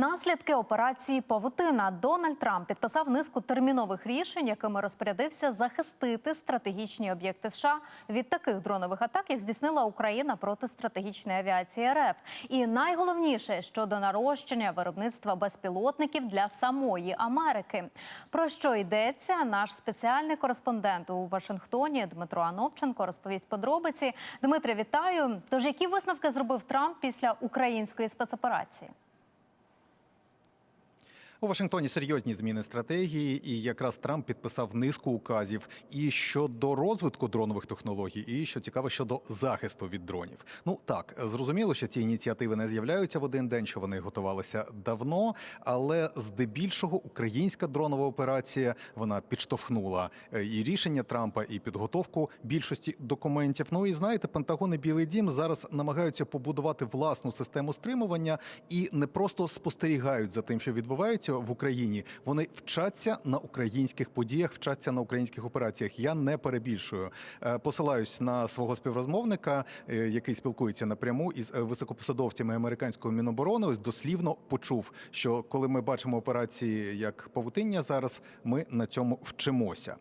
Наслідки операції Павутина Дональд Трамп підписав низку термінових рішень, якими розпорядився захистити стратегічні об'єкти США від таких дронових атак, як здійснила Україна проти стратегічної авіації РФ. І найголовніше щодо нарощення виробництва безпілотників для самої Америки. Про що йдеться? Наш спеціальний кореспондент у Вашингтоні Дмитро Анопченко розповість подробиці. Дмитре, вітаю. Тож які висновки зробив Трамп після української спецоперації? У Вашингтоні серйозні зміни стратегії, і якраз Трамп підписав низку указів і щодо розвитку дронових технологій, і що цікаво щодо захисту від дронів. Ну так зрозуміло, що ці ініціативи не з'являються в один день, що вони готувалися давно. Але здебільшого українська дронова операція вона підштовхнула е, і рішення Трампа, і підготовку більшості документів. Ну і знаєте, Пентагон і Білий Дім зараз намагаються побудувати власну систему стримування і не просто спостерігають за тим, що відбувається в Україні. Вони вчаться на українських подіях, вчаться на українських операціях. Я не перебільшую. Е, Посилаюсь на свого співрозмовника, е, який спілкується напряму із е, високопосадовцями американського міноборони. Ось дослівно почув, що коли ми бачимо операції як павутиння, зараз ми на цьому вчимося.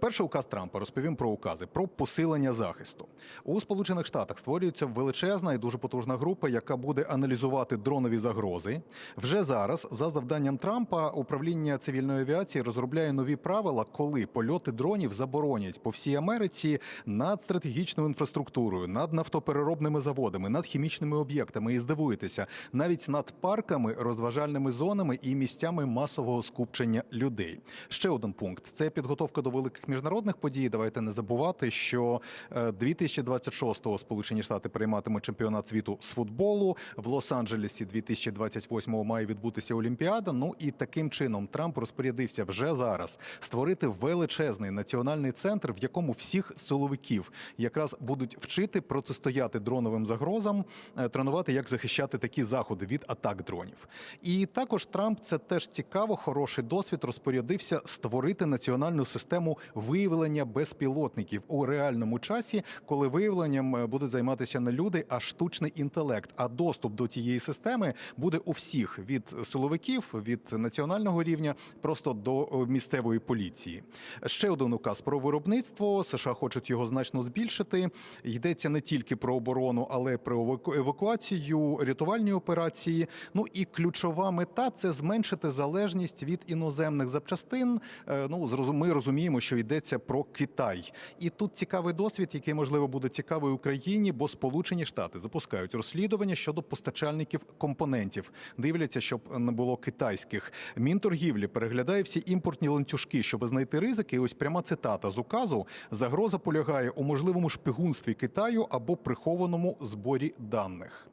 Перший указ Трампа розповім про укази про посилення захисту у Сполучених Штатах. Створюється величезна і дуже потужна група, яка буде аналізувати дронові загрози. Вже зараз за завданням Трампа управління цивільної авіації розробляє нові правила, коли польоти дронів заборонять по всій Америці над стратегічною інфраструктурою, над нафтопереробними заводами, над хімічними об'єктами. І здивуєтеся, навіть над парками, розважальними зонами і місцями масового скупчення людей. Ще один пункт це підготовка до великих міжнародних подій. Давайте не забувати, що е, 2026-го Сполучені Штати прийматимуть чемпіонат світу з футболу в Лос-Анджелесі. 2028-го має відбутися Олімпіада. Ну і таким чином Трамп розпорядився вже зараз створити величезний національний центр, в якому всіх силовиків якраз будуть вчити протистояти дроновим загрозам, е, тренувати, як захищати такі заходи від атак дронів. І також Трамп це теж цікаво, хороший досвід. Розпорядився створити національну систему виявлення безпілотників у реальному часі, коли виявленням е, будуть займатися не люди, а штучний інтелект. А доступ до цієї системи буде у всіх від силовиків, від національного рівня, просто до е, місцевої поліції. Ще один указ про виробництво. США хочуть його значно збільшити. Йдеться не тільки про оборону, але про еваку- евакуацію, рятувальні операції. Ну і ключова мета це зменшити залежність від іноземних запчастин. Е, Ну ми розуміємо, що йдеться про Китай. І тут цікавий досвід, який можливо буде цікавий Україні, бо Сполучені Штати запускають розслідування щодо постачальників компонентів. Дивляться, щоб не було китайських. Мінторгівлі переглядає всі імпортні ланцюжки, щоб знайти ризики. І ось пряма цитата з указу: загроза полягає у можливому шпигунстві Китаю або прихованому зборі даних.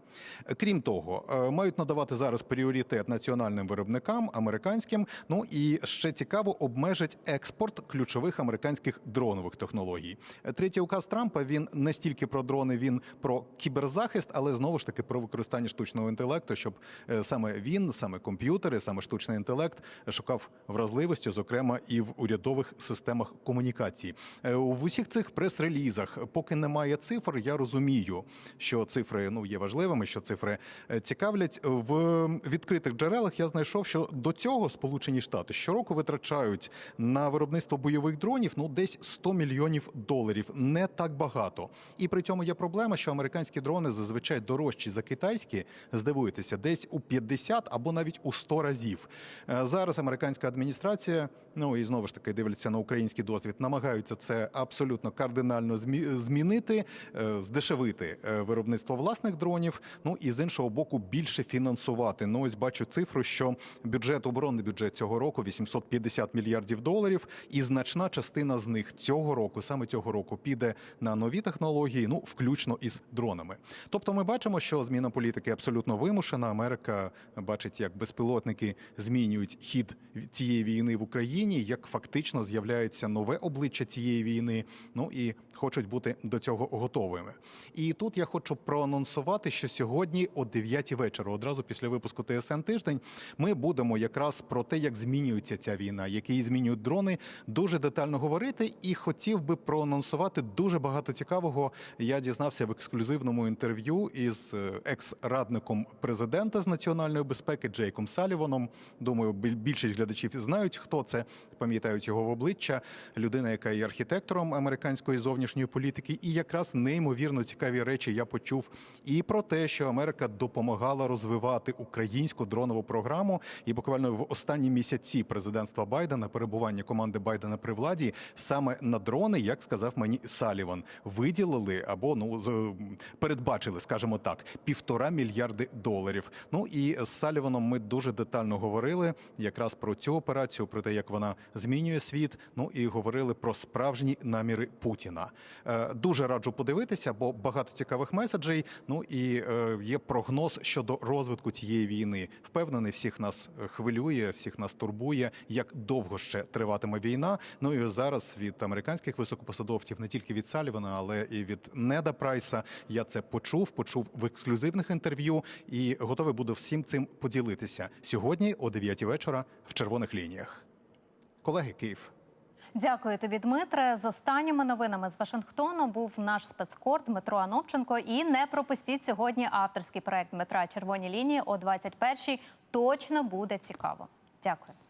Крім того, е, мають надавати зараз пріоритет національним виробникам, американським. Ну і ще цікаво, обмежить експорт ключових американських дронових технологій. Третій указ Трампа він не стільки про дрони, він про кіберзахист, але знову ж таки про використання штучного інтелекту, щоб е, саме він, саме комп'ютери, саме штучний інтелект шукав вразливості, зокрема і в урядових системах комунікації. Е, В усіх цих прес-релізах, поки немає цифр, я розумію, що цифри ну є важливими, що цифри е, цікавлять. В відкритих джерелах я знайшов, що до цього Сполучені Штати щороку витрачають на виробництво бойових дронів ну десь 100 мільйонів доларів. Не так багато. І при цьому є проблема, що американські дрони зазвичай дорожчі за китайські. Здивуєтеся, десь у 50 або навіть у 100 разів. Е, Зараз американська адміністрація, ну і знову ж таки дивляться на український досвід, намагаються це абсолютно кардинально змі- змінити, е, здешевити е, виробництво власних дронів. Ну і з іншого боку, більше фінансувати. Ну ось бачу цифру, що бюджет оборонний бюджет цього року 850 мільярдів доларів, і значна частина з них цього року, саме цього року, піде на нові технології, ну включно із дронами. Тобто, ми бачимо, що зміна політики абсолютно вимушена. Америка бачить, як безпілотники змінюють хід цієї війни в Україні, як фактично з'являється нове обличчя цієї війни. Ну і хочуть бути до цього готовими. І тут я хочу проанонсувати, що сьогодні. о 9 вечора, одразу після випуску ТСН тиждень, ми будемо якраз про те, як змінюється ця війна, як її змінюють дрони, дуже детально говорити. І хотів би проанонсувати дуже багато цікавого. Я дізнався в ексклюзивному інтерв'ю із е, екс-радником президента з національної безпеки Джейком Саліваном. Думаю, більшість глядачів знають, хто це, пам'ятають його в обличчя. Людина, яка є архітектором американської зовнішньої політики, і якраз неймовірно цікаві речі я почув і про те, що Америка допомагала розвивати українську дронову програму. І буквально в останні місяці президентства Байдена, перебування команди Байдена при владі, саме на дрони, як сказав мені Саліван, виділили або ну передбачили, скажімо так, півтора мільярди доларів. Ну і з Саліваном ми дуже детально говорили якраз про цю операцію, про те, як вона змінює світ. Ну і говорили про справжні наміри Путіна. Е, Дуже раджу подивитися, бо багато цікавих меседжей. Ну і е, є прогноз щодо розвитку цієї війни. Впевнений, всіх нас хвилює, всіх нас турбує, як довго ще триватиме війна. Ну і зараз від американських високопосадовців, не тільки від Салівана, але і від Неда Прайса. Я це почув, почув в ексклюзивних інтерв'ю і готовий буду всім цим поділитися сьогодні о 9 вечора в червоних лініях. Колеги, Київ. Дякую тобі, Дмитре. З останніми новинами з Вашингтону був наш спецкор Дмитро Анопченко. І не пропустіть сьогодні авторський проект Дмитра Червоні лінії о 21-й. Точно буде цікаво. Дякую.